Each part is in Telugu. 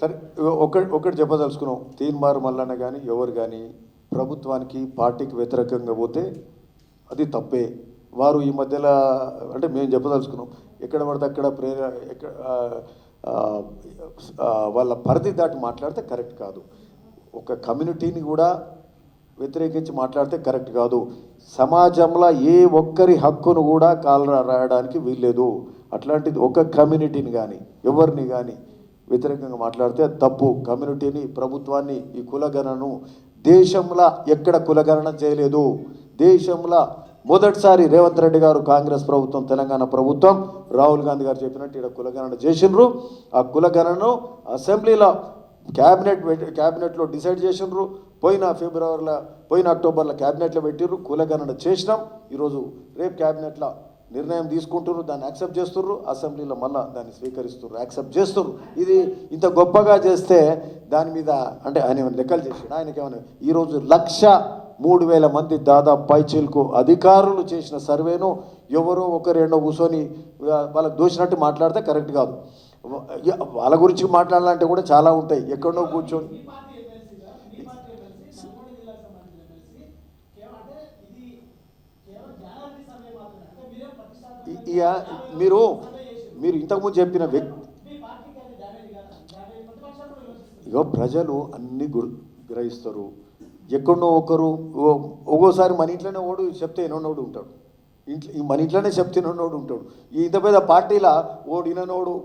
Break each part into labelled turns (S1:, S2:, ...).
S1: సరే ఒకటి ఒకటి చెప్పదలుచుకున్నాం. తీన్మార్ మల్లన్న కానీ ఎవరు కానీ ప్రభుత్వానికి పార్టీకి వ్యతిరేకంగా పోతే అది తప్పే. వారు ఈ మధ్యలో అంటే మేము చెప్పదలుచుకున్నాం. ఎక్కడ పడితే అక్కడ ప్రేర ఎక్కడ వాళ్ళ పరిధి దాటి మాట్లాడితే కరెక్ట్ కాదు. ఒక కమ్యూనిటీని కూడా వ్యతిరేకించి మాట్లాడితే కరెక్ట్ కాదు. సమాజంలో ఏ ఒక్కరి హక్కును కూడా కాలరా రాయడానికి వీల్లేదు. అట్లాంటిది ఒక కమ్యూనిటీని కానీ ఎవరిని కానీ వ్యతిరేకంగా మాట్లాడితే తప్పు. కమ్యూనిటీని ప్రభుత్వాన్ని ఈ కులగణను దేశంలో ఎక్కడ కులగణన చేయలేదు. దేశంలో మొదటిసారి రేవంత్ రెడ్డి గారు కాంగ్రెస్ ప్రభుత్వం తెలంగాణ ప్రభుత్వం రాహుల్ గాంధీ గారు చెప్పినట్టు ఇక్కడ కులగణన చేసిండ్రు. ఆ కులగణను అసెంబ్లీలో క్యాబినెట్ పెట్టి- క్యాబినెట్లో డిసైడ్ చేసిండ్రు. పోయిన ఫిబ్రవరిలో పోయిన అక్టోబర్లో క్యాబినెట్లో పెట్టిర్రు. కులగణన చేసినాం. ఈరోజు రేపు క్యాబినెట్లో నిర్ణయం తీసుకుంటున్నారు దాన్ని యాక్సెప్ట్ చేస్తుర్రు అసెంబ్లీలో మళ్ళీ దాన్ని స్వీకరిస్తున్నారు యాక్సెప్ట్ చేస్తున్నారు ఇది ఇంత గొప్పగా చేస్తే దాని మీద అంటే ఆయన ఏమైనా లెక్కలు చేసాడు? ఆయనకి ఏమైనా ఈరోజు లక్ష మూడు వేల మంది దాదాపు పైచీలకు అధికారులు చేసిన సర్వేను ఎవరో ఒకరేండో కూర్చొని వా- వాళ్ళకి దోచినట్టు మాట్లాడితే కరెక్ట్ కాదు. వాళ్ళ గురించి మాట్లాడాలంటే కూడా చాలా ఉంటాయి. ఎక్కడో కూర్చొని.
S2: మీరు
S1: మీరు ఇంతకుముందు చెప్పిన వ్యక్తి
S2: మీ
S1: ఇగో ప్రజలు అన్ని గుర్ గ్రహిస్తారు. ఎక్కడో ఒకరు ఒక్కోసారి మన ఇంట్లోనే ఓడు చెప్తే ఎన్నోడు ఉంటాడు. ఇంట్లో ఈ మన ఇంట్లోనే చెప్తే ఉంటాడు. ఈ ఇంత పెద్ద పార్టీలా ఓడు ఇననోడు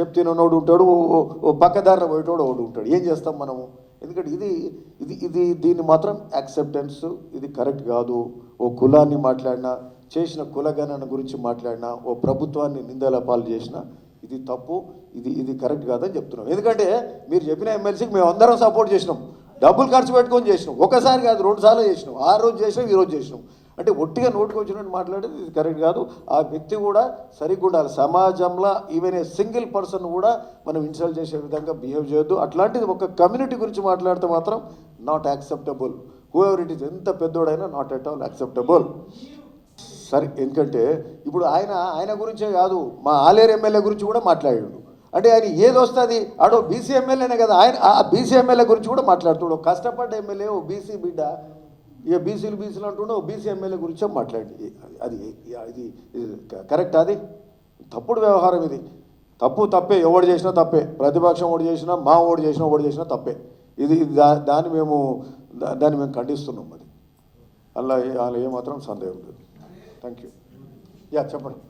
S1: చెప్తే ఉంటాడు. ఓ- ఓ పక్కదారిన పోయేటోడు ఓడు ఉంటాడు. ఏం చేస్తాం మనము? ఎందుకంటే ఇది ఇది ఇది దీన్ని మాత్రం యాక్సెప్టెన్స్ ఇది కరెక్ట్ కాదు. ఓ కులాన్ని మాట్లాడినా చేసిన కులగణన గురించి మాట్లాడినా ఓ ప్రభుత్వాన్ని నిందల పాలు చేసినా ఇది తప్పు ఇది ఇది కరెక్ట్ కాదని చెప్తున్నాం. ఎందుకంటే మీరు చెప్పిన ఎమ్మెల్సీకి మేము అందరం సపోర్ట్ చేసినాం. డబ్బులు ఖర్చు పెట్టుకొని చేసినాం. ఒకసారి కాదు రెండు సార్లు చేసినాం. ఆ రోజు చేసినాం ఈ రోజు చేసినాం. అంటే ఒట్టిగా నోటికి వచ్చినట్టు మాట్లాడేది ఇది కరెక్ట్ కాదు. ఆ వ్యక్తి కూడా సరిగ్గా ఉండాలి. సమాజంలో ఈవెన్ ఏ సింగిల్ పర్సన్ కూడా మనం ఇన్సల్ట్ చేసే విధంగా బిహేవ్ చేయొద్దు. అట్లాంటిది ఒక కమ్యూనిటీ గురించి మాట్లాడితే మాత్రం not acceptable whoever it is ఎంత పెద్దోడైనా నాట్ ఎట్ ఆల్ యాక్సెప్టబుల్ సరే ఎందుకంటే ఇప్పుడు ఆయన ఆయన గురించే కాదు మా ఆలేరు ఎమ్మెల్యే గురించి కూడా మాట్లాడాడు. అంటే ఆయన ఏది వస్తుంది? ఆడో బీసీ ఎమ్మెల్యేనే కదా ఆయన ఆ బీసీ ఎమ్మెల్యే గురించి కూడా మాట్లాడుతుడు కష్టపడ్డ ఎమ్మెల్యే ఓ బీసీ బిడ్డ ఇక బీసీలు బీసీలు అంటుండే ఓ బీసీ ఎమ్మెల్యే గురించే మాట్లాడి. అది ఇది ఇది కరెక్ట్ అది? తప్పుడు వ్యవహారం ఇది. తప్పు తప్పే ఎవడు చేసినా తప్పే. ప్రతిపక్షం ఓడి చేసినా మా ఓడి చేసినా ఓడి చేసినా తప్పే. ఇది దా దాన్ని మేము దా- దాన్ని మేము ఖండిస్తున్నాం అది అలా ఏ- అలా ఏమాత్రం సందేహం లేదు. థ్యాంక్ యూ యా చెప్పండి.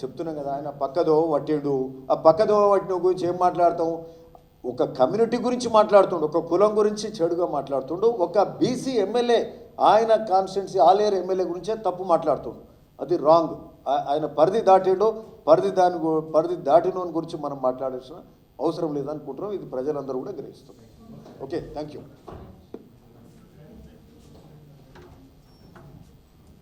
S1: చెప్తున్నాం కదా ఆయన పక్కదో పట్టిండు. ఆ పక్కదో పట్టిన గురించి ఏం మాట్లాడతాం ఒక కమ్యూనిటీ గురించి మాట్లాడుతుండు ఒక కులం గురించి చెడుగా మాట్లాడుతుండు ఒక బీసీ ఎమ్మెల్యే ఆయన కాన్స్టిట్యున్సీ ఆలేరు ఎమ్మెల్యే గురించే తప్పు మాట్లాడుతుండు. అది రాంగ్ ఆయన పరిధి దాటిండు పరిధి దాని పరిధి దాటిన గురించి మనం మాట్లాడాల్సిన అవసరం లేదనుకుంటున్నాం. ఇది ప్రజలందరూ కూడా గ్రహిస్తున్నారు. Okay thank you